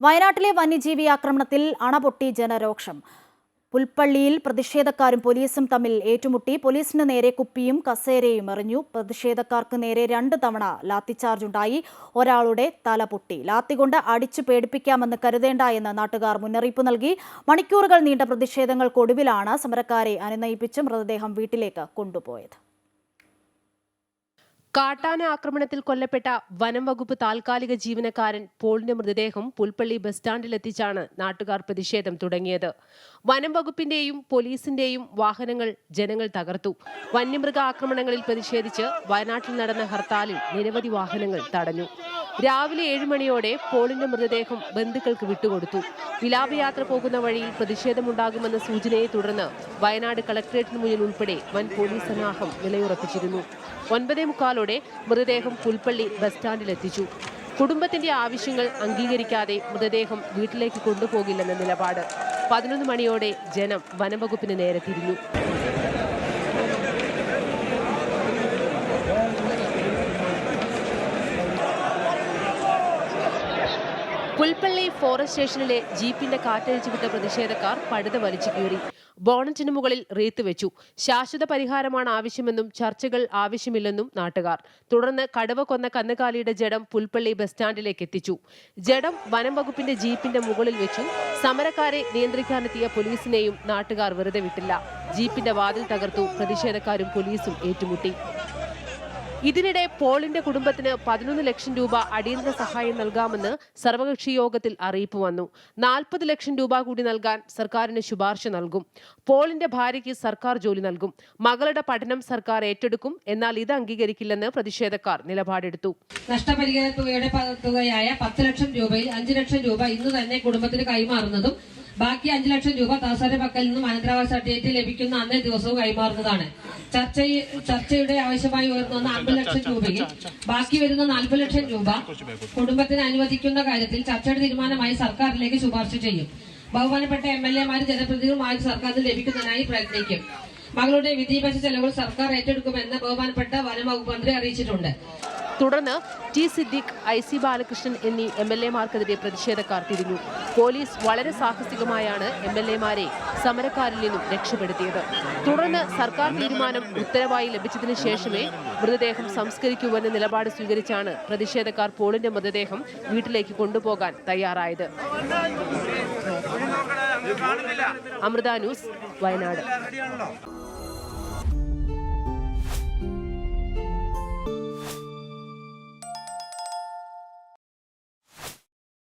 വയനാട്ടിലെ വന്യജീവി ആക്രമണത്തിൽ അണപൊട്ടി ജനരോക്ഷം. പുൽപ്പള്ളിയിൽ പ്രതിഷേധക്കാരും പോലീസും തമ്മിൽ ഏറ്റുമുട്ടി. പോലീസിന് നേരെ കുപ്പിയും കസേരയും എറിഞ്ഞു. പ്രതിഷേധക്കാർക്ക് നേരെ രണ്ട് തവണ ലാത്തിച്ചാർജ് ഉണ്ടായി. ഒരാളുടെ തല പൊട്ടി. ലാത്തി കൊണ്ട് അടിച്ചു പേടിപ്പിക്കാമെന്ന് കരുതേണ്ട എന്ന് നാട്ടുകാർ മുന്നറിയിപ്പ് നൽകി. മണിക്കൂറുകൾ നീണ്ട പ്രതിഷേധങ്ങൾക്കൊടുവിലാണ് സമരക്കാരെ അനുനയിപ്പിച്ച് മൃതദേഹം വീട്ടിലേക്ക് കൊണ്ടുപോയത്. കാട്ടാന ആക്രമണത്തിൽ കൊല്ലപ്പെട്ട വനം വകുപ്പ് താൽക്കാലിക ജീവനക്കാരൻ പോളിന്റെ മൃതദേഹം പുൽപ്പള്ളി ബസ് സ്റ്റാൻഡിലെത്തിച്ചാണ് നാട്ടുകാർ പ്രതിഷേധം തുടങ്ങിയത്. വനം വകുപ്പിന്റെയും പോലീസിന്റെയും വാഹനങ്ങൾ ജനങ്ങൾ തകർത്തു. വന്യമൃഗ ആക്രമണങ്ങളിൽ പ്രതിഷേധിച്ച് വയനാട്ടിൽ നടന്ന ഹർത്താലിൽ നിരവധി വാഹനങ്ങൾ തടഞ്ഞു. രാവിലെ ഏഴ് മണിയോടെ പോളിന്റെ മൃതദേഹം ബന്ധുക്കൾക്ക് വിട്ടുകൊടുത്തു. വിലാപയാത്ര പോകുന്ന വഴിയിൽ പ്രതിഷേധമുണ്ടാകുമെന്ന സൂചനയെ തുടർന്ന് വയനാട് കളക്ടറേറ്റിന് മുന്നിൽ ഉൾപ്പെടെ വൻ പോലീസ് സന്നാഹം നിലയുറപ്പിച്ചിരുന്നു ഒൻപതേ മുക്കാലോടെ മൃതദേഹം പുൽപ്പള്ളി ബസ് സ്റ്റാൻഡിലെത്തിച്ചു കുടുംബത്തിന്റെ ആവശ്യങ്ങൾ അംഗീകരിക്കാതെ മൃതദേഹം വീട്ടിലേക്ക് കൊണ്ടുപോകില്ലെന്ന നിലപാട്. പതിനൊന്ന് മണിയോടെ ജനം വനംവകുപ്പിന് നേരെ തിരിഞ്ഞു പുൽപ്പള്ളി ഫോറസ്റ്റ് സ്റ്റേഷനിലെ ജീപ്പിന്റെ കാറ്റഴിച്ചു വിട്ട പ്രതിഷേധക്കാർ പഴുത വലിച്ചു കീറി. ബോണറ്റിന് മുകളിൽ റീത്ത് വെച്ചു. ശാശ്വത പരിഹാരമാണ് ആവശ്യമെന്നും ചർച്ചകൾ ആവശ്യമില്ലെന്നും നാട്ടുകാർ. തുടർന്ന് കടുവ കൊന്ന കന്നുകാലിയുടെ ജഡം പുൽപ്പള്ളി ബസ് സ്റ്റാൻഡിലേക്ക് എത്തിച്ചു. ജഡം വനം വകുപ്പിന്റെ ജീപ്പിന്റെ മുകളിൽ വെച്ചു. സമരക്കാരെ നിയന്ത്രിക്കാനെത്തിയ പോലീസിനെയും നാട്ടുകാർ വെറുതെ വിട്ടില്ല. ജീപ്പിന്റെ വാതിൽ തകർത്തു. പ്രതിഷേധക്കാരും പോലീസും ഏറ്റുമുട്ടി. ഇതിനിടെ പോളിന്റെ കുടുംബത്തിന് പതിനൊന്ന് ലക്ഷം രൂപ അടിയന്തര സഹായം നൽകാമെന്ന് സർവകക്ഷി യോഗത്തിൽ അറിയിപ്പ് വന്നു. നാൽപ്പത് ലക്ഷം രൂപ കൂടി നൽകാൻ സർക്കാരിന് ശുപാർശ നൽകും. പോളിന്റെ ഭാര്യയ്ക്ക് സർക്കാർ ജോലി നൽകും. മകളുടെ പഠനം സർക്കാർ ഏറ്റെടുക്കും. എന്നാൽ ഇത് അംഗീകരിക്കില്ലെന്ന് പ്രതിഷേധക്കാർ നിലപാടെടുത്തു. നഷ്ടപരിഹാര തുകയുടെ തുകയായ പത്ത് ലക്ഷം രൂപയിൽ അഞ്ചു ലക്ഷം രൂപ ഇന്ന് തന്നെ കുടുംബത്തിന് കൈമാറുന്നതും ബാക്കി അഞ്ചു ലക്ഷം രൂപ താസാരുടെ പക്കൽ നിന്നും അനന്തരാവാസ സർട്ടിഫിക്കറ്റ് ലഭിക്കുന്ന അന്നേ ദിവസവും കൈമാറുന്നതാണ്. ചർച്ച ചർച്ചയുടെ ആവശ്യമായി ഉയർന്നു വന്ന അമ്പത് ലക്ഷം രൂപയിൽ ബാക്കി വരുന്ന നാൽപ്പത് ലക്ഷം രൂപ കുടുംബത്തിന് അനുവദിക്കുന്ന കാര്യത്തിൽ ചർച്ചയുടെ തീരുമാനമായി സർക്കാരിലേക്ക് ശുപാർശ ചെയ്യും. ബഹുമാനപ്പെട്ട എം എൽ എമാരും ജനപ്രതിനിധികളുമായി സർക്കാരിന് ലഭിക്കുന്നതിനായി പ്രയത്നിക്കും. മകളുടെ വിദ്യാഭ്യാസ ചെലവുകൾ സർക്കാർ ഏറ്റെടുക്കുമെന്ന് ബഹുമാനപ്പെട്ട വനം വകുപ്പ് മന്ത്രി അറിയിച്ചിട്ടുണ്ട്. തുടർന്ന് T Siddique I C Balakrishnan എന്നീ എം എൽ എമാർക്കെതിരെ പ്രതിഷേധക്കാർ തിരിഞ്ഞു. പോലീസ് വളരെ സാഹസികമായാണ് എം എൽ എമാരെ സമരക്കാരിൽ നിന്നും രക്ഷപ്പെടുത്തിയത്. തുടർന്ന് സർക്കാർ തീരുമാനം ഉത്തരവായി ലഭിച്ചതിനു ശേഷമേ മൃതദേഹം സംസ്കരിക്കൂവെന്ന നിലപാട് സ്വീകരിച്ചാണ് പ്രതിഷേധക്കാർ പോളിന്റെ മൃതദേഹം വീട്ടിലേക്ക് കൊണ്ടുപോകാൻ തയ്യാറായത്. അമൃത ന്യൂസ് വയനാട്.